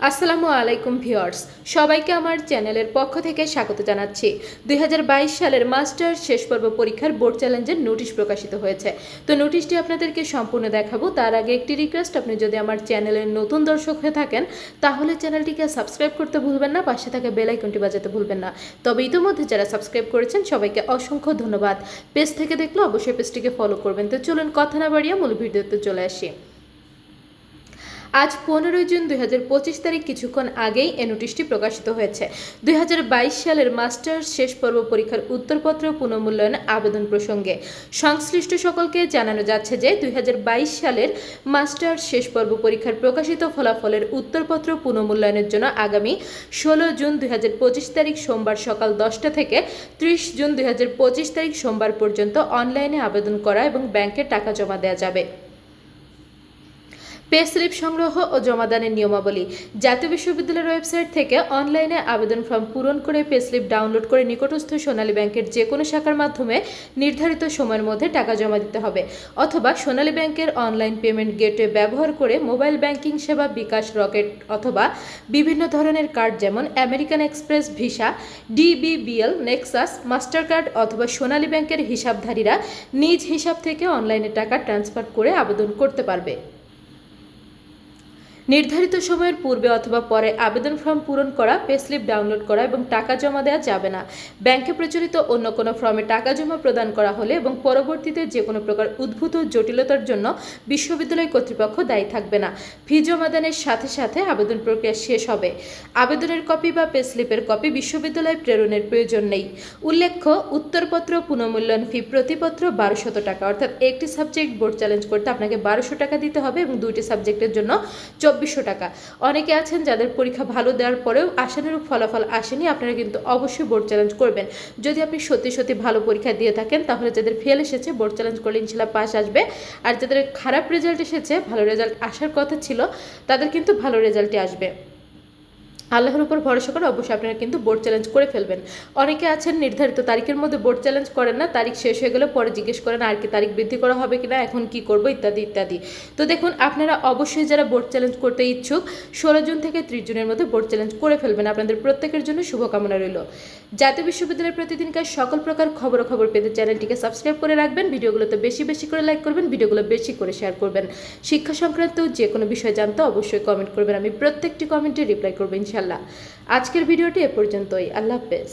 আসসালামু আলাইকুম ভিউয়ার্স, সবাইকে আমার চ্যানেলের পক্ষ থেকে স্বাগত জানাচ্ছি। দুই হাজার বাইশ সালের মাস্টার শেষ পর্ব পরীক্ষার বোর্ড চ্যালেঞ্জের নোটিশ প্রকাশিত হয়েছে। তো নোটিশটি আপনাদেরকে সম্পূর্ণ দেখাবো। তার আগে একটি রিকোয়েস্ট আপনি যদি আমার চ্যানেলের নতুন দর্শক হয়ে থাকেন, তাহলে চ্যানেলটিকে সাবস্ক্রাইব করতে ভুলবেন না, পাশে থাকা বেল আইকনটি বাজাতে ভুলবেন না। তবে ইতিমধ্যে যারা সাবস্ক্রাইব করেছেন, সবাইকে অসংখ্য ধন্যবাদ। পেজ থেকে দেখলে অবশ্যই পেজটিকে ফলো করবেন। তো চলুন কথা না বাড়িয়ে মূল ভিডিওতে চলে আসি। আজ পনেরোই জুন দুই হাজার পঁচিশ তারিখ কিছুক্ষণ আগেই এ নোটিশটি প্রকাশিত হয়েছে। দুই হাজার বাইশ সালের মাস্টার্স শেষ পর্ব পরীক্ষার উত্তরপত্র পুনর্মূল্যায়ন আবেদন প্রসঙ্গে সংশ্লিষ্ট সকলকে জানানো যাচ্ছে যে দুই হাজার বাইশ সালের মাস্টার্স শেষ পর্ব পরীক্ষার প্রকাশিত ফলাফলের উত্তরপত্র পুনর্মূল্যায়নের জন্য আগামী ষোলো জুন দুই হাজার পঁচিশ তারিখ সোমবার সকাল দশটা থেকে ত্রিশ জুন দুই হাজার পঁচিশ তারিখ সোমবার পর্যন্ত অনলাইনে আবেদন করা এবং ব্যাংকে টাকা জমা দেওয়া যাবে। পে স্লিপ সংগ্রহ ও জমাদানের নিয়মাবলী। জাতীয় বিশ্ববিদ্যালয়ের ওয়েবসাইট থেকে অনলাইনে আবেদন ফর্ম পূরণ করে পে স্লিপ ডাউনলোড করে নিকটস্থ সোনালী ব্যাংকের যে কোনো শাখার মাধ্যমে নির্ধারিত সময়ের মধ্যে টাকা জমা দিতে হবে। অথবা সোনালী ব্যাংকের অনলাইন পেমেন্ট গেটওয়ে ব্যবহার করে মোবাইল ব্যাংকিং সেবা বিকাশ রকেট অথবা বিভিন্ন ধরনের কার্ড যেমন American Express, Visa, DBBL, Nexus Master card অথবা সোনালী ব্যাংকের হিসাবধারীরা নিজ হিসাব থেকে অনলাইনে টাকা ট্রান্সফার করে আবেদন করতে পারবে। নির্ধারিত সময়ের পূর্বে অথবা পরে আবেদন ফর্ম পূরণ করা পে স্লিপ ডাউনলোড করা এবং টাকা জমা দেওয়া যাবে না। ব্যাংকে প্রচলিত অন্য কোনো ফর্মে টাকা জমা প্রদান করা হলে এবং পরবর্তীতে যে কোনো প্রকার উদ্ভূত জটিলতার জন্য বিশ্ববিদ্যালয় কর্তৃপক্ষ দায়ী থাকবে না। ফি জমাদানের সাথে সাথে আবেদন প্রক্রিয়া শেষ হবে। আবেদনের কপি বা পে স্লিপের কপি বিশ্ববিদ্যালয়ে প্রেরণের প্রয়োজন নেই। উল্লেখ্য, উত্তরপত্র পুনর্মূল্যায়ন ফি প্রতিপত্র বারোশত টাকা। অর্থাৎ একটি সাবজেক্ট বোর্ড চ্যালেঞ্জ করতে আপনাকে বারোশো টাকা দিতে হবে এবং দুইটি সাবজেক্টের জন্য চব্বিশশো টাকা। অনেকে আছেন যাদের পরীক্ষা ভালো দেওয়ার পরেও আশানুরূপ ফলাফল আসেনি, আপনারা কিন্তু অবশ্যই বোর্ড চ্যালেঞ্জ করবেন। যদি আপনি সত্যি সত্যি ভালো পরীক্ষা দিয়ে থাকেন, তাহলে যাদের ফেল এসেছে, বোর্ড চ্যালেঞ্জ করলে ইনশাল্লাহ পাশ আসবে। আর যাদের খারাপ রেজাল্ট এসেছে, ভালো রেজাল্ট আসার কথা ছিল, তাদের কিন্তু ভালো রেজাল্টই আসবে। আল্লাহর উপর ভরসা করে অবশ্যই আপনারা কিন্তু বোর্ড চ্যালেঞ্জ করে ফেলবেন। অনেকে আছেন নির্ধারিত তারিখের মধ্যে বোর্ড চ্যালেঞ্জ করেন না, তারিখ শেষ হয়ে গেলে পরে জিজ্ঞেস করেন আর কি তারিখ বৃদ্ধি করা হবে কিনা, এখন কি করব, ইত্যাদি ইত্যাদি। তো দেখুন, আপনারা অবশ্যই যারা বোর্ড চ্যালেঞ্জ করতে ইচ্ছুক, ষোলো জুন থেকে ত্রিশ জুনের মধ্যে বোর্ড চ্যালেঞ্জ করে ফেলবেন। আপনাদের প্রত্যেকের জন্য শুভকামনা রইল। জাতীয় বিশ্ববিদ্যালয়ের প্রতিদিনকার সকল প্রকার খবর খবর পেতে চ্যানেলটিকে সাবস্ক্রাইব করে রাখবেন, ভিডিওগুলোতে বেশি বেশি করে লাইক করবেন, ভিডিওগুলো বেশি করে শেয়ার করবেন। শিক্ষা সংক্রান্ত যে কোনো বিষয় জানতে অবশ্যই কমেন্ট করবেন। আমি প্রত্যেকটি কমেন্টে রিপ্লাই করব ইনশাল্লাহ আজকের ভিডিওটি এ পর্যন্তই। আল্লাহ হাফেজ।